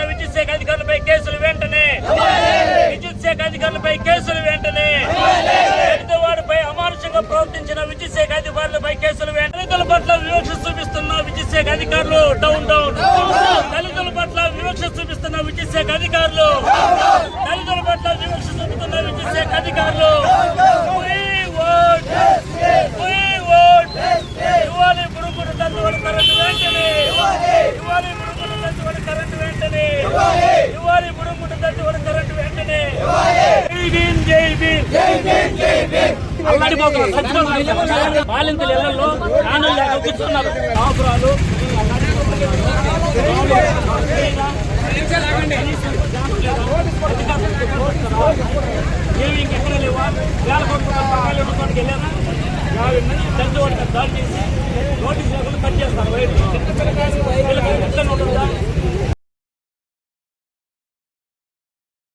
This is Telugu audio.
ఉన్న విద్యుత్ శాఖ అధికారులపై కేసులు వెంటనే. విద్యుత్ శాఖ అధికారులపై కేసులు వెంటనే. వారిపై అమానుషంగా ప్రవర్తించిన విద్యుత్ శాఖ అధికారులపై కేసులు వెంటనే. పట్ల వివక్ష చూపిస్తున్న విద్యుత్ శాఖ అధికారులు డౌన్ డౌన్. దళితుల పట్ల వివక్ష చూపిస్తున్న విద్యుత్ శాఖ అధికారులు. దళితుల పట్ల వివక్ష చూపుతున్న విద్యుత్ శాఖ అధికారులు ఇవ్వాలి ఇప్పుడు కూడా కరెంటు వెంటనే. ఇవ్వాలి ఇప్పుడు కూడా తల్లి కరెంటు చచ్చిపోతున్నారు చచ్చిపోతున్నారు బాలింతల ఇళ్ళలో నాన్నలు లేక కూర్చున్నారు. కాపురాలు ఏమి ఇంకెక్కడ లేవా? వేల కోట్ల వెళ్ళారా యాభై మంది దాడి చేసి నోటీస్ లేకుండా కట్ చేస్తారు.